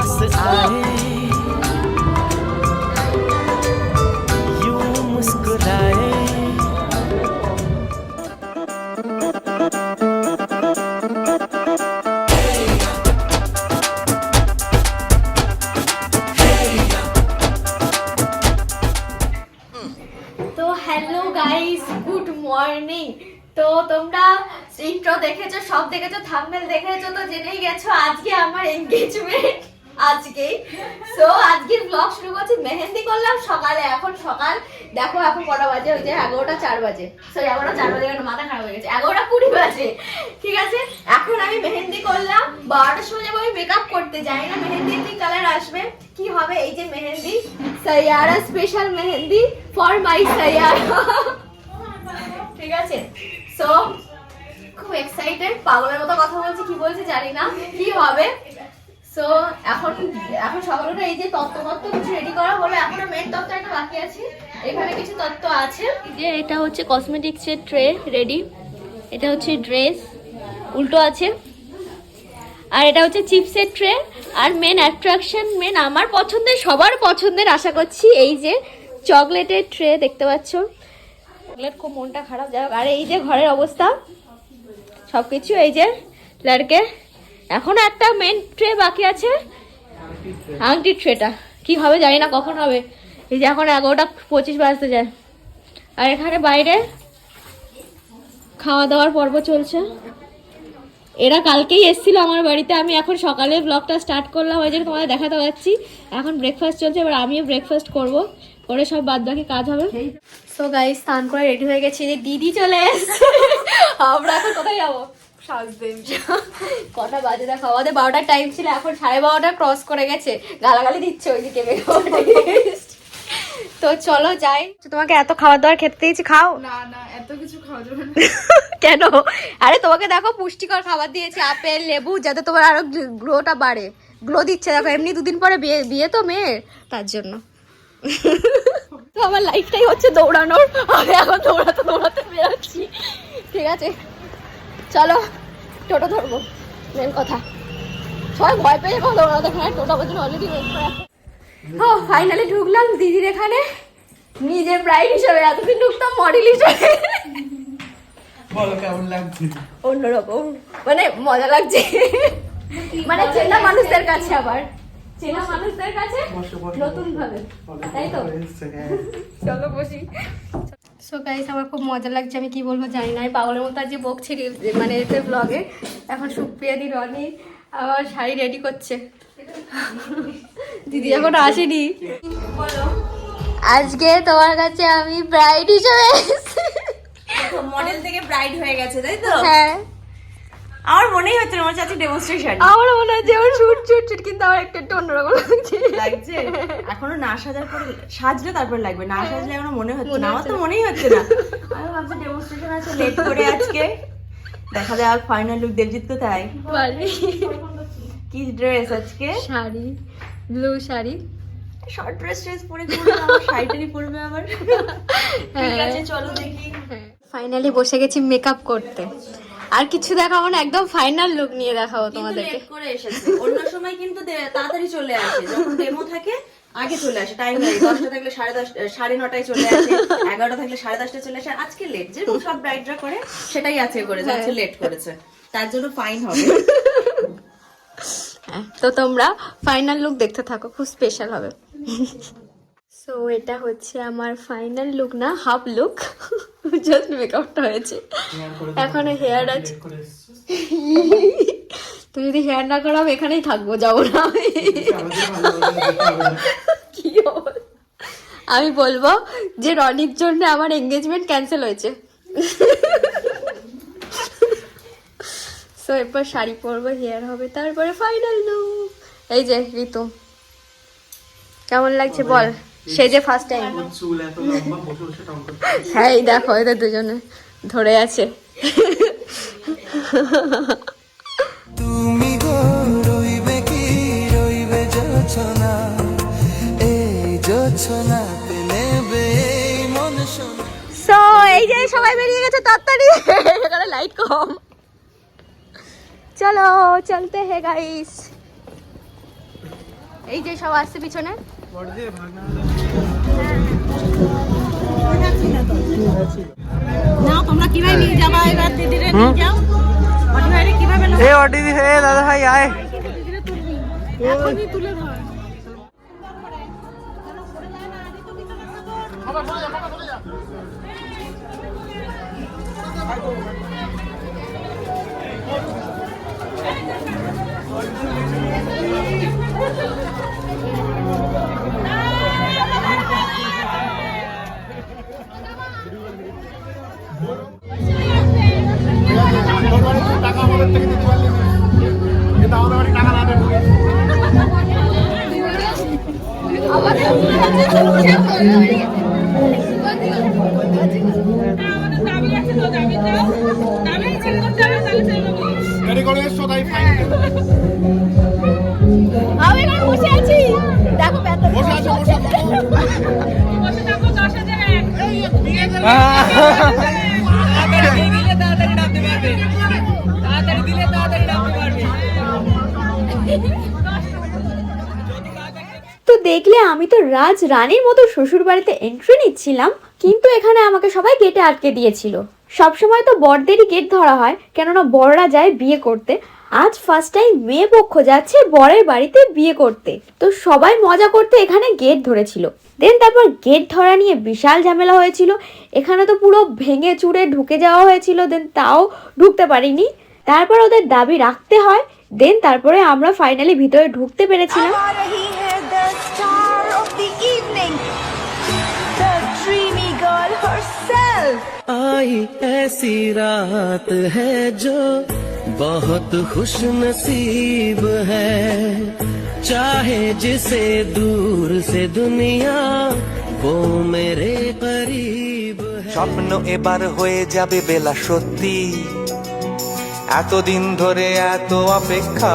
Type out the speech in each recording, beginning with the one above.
पास आए यूं मुस्कुराए তো হ্যালো গাইস গুড মর্নিং তো তোমরা ইন্ট্রো দেখেছো সব দেখেছো থাম্বনেল দেখেছো তো জেনেই গেছো আজকে আমার এনগেজমেন্ট আজকে। সো আজকের ব্লগ শুরু করছি মেহেন্দি করলাম সকালে। এখন সকাল, দেখো এখন কটা বাজে? ওই যে এগারোটা চার বাজে। সরি এগারোটা চার বাজে কেন? মাথা খারাপ হয়ে গেছে। এগারোটা কুড়ি বাজে। ঠিক আছে? এখন আমি মেহেন্দি করলাম। বারোটার সময় যাব আমি মেকআপ করতে। যাই না মেহেন্দির কি কালার আসবে। কি হবে এই যে mehendi? Saiyaara special mehendi for my Saiyaara ঠিক আছে? সো খুব এক্সাইটেড পাগলের মতো কথা বলছি, কি বলছি জানি না। কি হবে? সো এখন এখন এই যে কিছু রেডি করা হলো, এখনও মেন তত্ত্ব একটা বাকি আছে। এখানে কিছু তত্ত্ব আছে। যে এটা হচ্ছে কসমেটিক্সের ট্রে রেডি এটা হচ্ছে ড্রেস উল্টো আছে। আর এটা হচ্ছে চিপসের ট্রে আর মেন অ্যাট্রাকশন মেন আমার পছন্দের, সবার পছন্দের আশা করছি এই যে চকলেটের ট্রে দেখতে পাচ্ছ। চকলেট খুব মনটা খারাপ, যাই আর এই যে ঘরের অবস্থা সব কিছু এই যে লড়কে এখনও একটা মেন ট্রে বাকি আছে। আংটির ট্রেটা কি হবে জানি না কখন হবে। এই যে এখন এগারোটা পঁচিশ বাজতে যায়। আর এখানে বাইরে খাওয়া দাওয়ার পর্ব চলছে। এরা কালকেই এসেছিল আমার বাড়িতে। আমি এখন সকালে ব্লগটা স্টার্ট করলাম। ওই জন্য তোমাদের দেখাতে পাচ্ছি। এখন ব্রেকফাস্ট চলছে। এবার আমিও ব্রেকফাস্ট করব। করে সব বাদ বাকি কাজ হবে। সো গাইস স্নান করে রেডি হয়ে গেছি। দিদি চলে এসেছে। আমরা এখন কোথায় যাব? কটা বাজে দেখো আমাদের বারোটার টাইম ছিল এখন সাড়ে বারোটা ক্রস করে গেছে। গালাগালি দিচ্ছে ওইদিকে তো চলো যাই। তোমাকে এত খাবার দাবার খেতে দিয়েছি খাও। না না এত কিছু খাওয়া যাবে না। কেন? আরে তোমাকে দেখো পুষ্টিকর খাবার দিয়েছি আপেল লেবু যাতে তোমার আরও গ্লোটা বাড়ে। গ্লো দিচ্ছে দেখো এমনি দুদিন পরে বিয়ে বিয়ে তো মেয়ের। তার জন্য। তো আমার লাইফটাই হচ্ছে দৌড়ানোর। আমি এখন দৌড়াতে দৌড়াতে বেরোচ্ছি। ঠিক আছে। চলো। টোটো ধরবো মেন কথা। সবাই ভয় পেয়ে যাব দৌড়াতে এখানে টোটো বলছিল অলরেডি ও ফাইনালি ঢুকলাম দিদির এখানে। নিজের ব্রাইড হিসেবে এতদিন ঢুকতাম মডেল হিসেবে। অন্যরকম মানে মজা লাগছে। মানে চেনা মানুষদের কাছে আবার। চেনা মানুষদের কাছে নতুন ভাবে তাই তো? হ্যাঁ। চলো বসি। সো গাইস আমার খুব মজা লাগছে আমি কি বলব জানি না। আমি পাগলের মতো আজকে বকছি মানে এতে ব্লগে এখন সুপ্রিয়া সুপ্রিয়াদি রনি আবার শাড়ি রেডি করছে। দিদি এখন আসেনি। আজকে তোমার কাছে আমি ব্রাইড হিসেবে। মডেল থেকে ব্রাইড হয়ে গেছে তাই তো? হ্যাঁ। আমার মনেই হচ্ছে না, হচ্ছে আজকে ডেমনস্ট্রেশন আমারও মনে হয় যে ওর শুট শুট শুট কিন্তু আমার একটু একটু অন্যরকম লাগছে। লাগছে? এখনও না সাজার পরে সাজলে তারপর লাগবে না সাজলে এখনও মনে হচ্ছে না আমার তো মনেই হচ্ছে না। আমি ভাবছি ডেমনস্ট্রেশন আছে লেট করে আজকে। দেখা যাক ফাইনাল লুক দেবজিৎ কোথায়? বাড়ি। কি ড্রেস আজকে? Sari blue sari. Short dress dress পরে আমার শাড়িটারি পরবে আবার। ঠিক হ্যাঁ। আছে চলো দেখি। ফাইনালি বসে গেছি মেকআপ করতে। আর কিছু দেখাবো না একদম ফাইনাল লুক নিয়ে দেখাবো তোমাদেরকে। লেট করে এসেছে। অন্য সময় কিন্তু তাড়াতাড়ি চলে আসে। যখন ডেমো থাকে আগে চলে আসে। টাইম লাগে দশটা থাকলে সাড়ে দশ সাড়ে নটায় চলে আসে। এগারোটা থাকলে সাড়ে দশটায় চলে আসে। আজকে লেট যেরকম সব ব্রাইডরা করে সেটাই আছে করেছে আজকে লেট করেছে। তার জন্য ফাইন হবে। হ্যাঁ, তো তোমরা ফাইনাল লুক দেখতে থাকো। খুব স্পেশাল হবে। সো এটা হচ্ছে আমার ফাইনাল লুক না হাফ লুক জাস্ট মেকআপটা হয়েছে। এখনও হেয়ার আছে। তুই যদি হেয়ার না করাও এখানেই থাকব যাব না আমি। কি আমি বলব যে রনির জন্য আমার এঙ্গেজমেন্ট ক্যান্সেল হয়েছে। সো এরপর শাড়ি পরবো হেয়ার হবে তারপরে ফাইনাল লুক এই যে ঋতু। কেমন লাগছে বল? সে যে ফার্স্ট টাইম হ্যাঁ এই দেখো এদের দুজনে ধরে আছে। তুমি গো রইবে কি রইবে যোছনা। এই যোছনা পেলেবে এই মন শোনা সো এই যে সবাই বেরিয়ে গেছে তাড়াতাড়ি। এখানে লাইট কম। চলো চলতে হে গাইস এই যে সব আসছে পিছনে। নাও তোমরা কীভাবে নিয়ে যাবা এবার দিদিরে নিয়ে যাও অটি ভাইরে কীভাবে নেব? এ অডি হে দাদা ভাই আয় এখনই তুলে ধর আমি এখানে বসে আছি। দেখো বসে আছি বসে তো দেখলে আমি তো রাজ রানীর মতো শ্বশুর বাড়িতে এন্ট্রি নিচ্ছিলাম, কিন্তু এখানে আমাকে সবাই গেটে আটকে দিয়েছিল। সবসময় তো বরদেরই গেট ধরা হয়, কেননা বড়রা যায় বিয়ে করতে। আজ ফার্স্ট টাইম মেয়ে পক্ষ যাচ্ছে বরের বাড়িতে বিয়ে করতে। তো সবাই মজা করতে এখানে গেট ধরেছিল। দেন তারপর গেট ধরা নিয়ে বিশাল ঝামেলা হয়েছিল। এখানে তো পুরো ভেঙে চুড়ে ঢুকে যাওয়া হয়েছিল দেন তাও ঢুকতে পারিনি। তারপর ওদের দাবি রাখতে হয় দেন তারপরে আমরা ফাইনালি ভিতরে ঢুকতে পেরেছিলাম। the star of the evening, the dreamy girl herself. आई ऐसी रात है जो बहुत खुश नसीब है चाहे जिसे दूर से दुनिया वो मेरे करीब है স্বপ্ন এবার হয়ে যাবে বেলা সত্যি এতদিন ধরে এত অপেক্ষা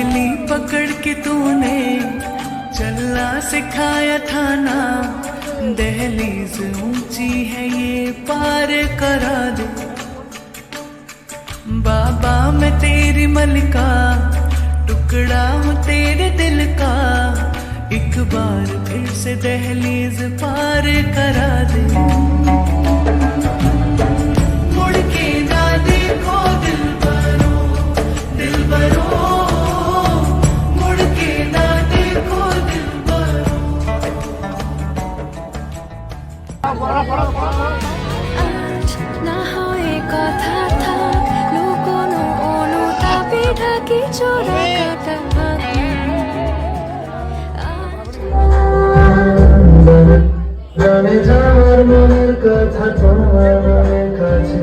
उंगली पकड़ के तूने चलना सिखाया था ना। दहलीज ऊँची है ये पार करा दे। बाबा, मैं तेरी मलिका, टुकड़ा हूँ तेरे दिल का। एक बार फिर से दहलीज पार करा दे। मुड़ के ना दिल भरो दिल भरो তোমার মনের কথা তোমার মনের কাছে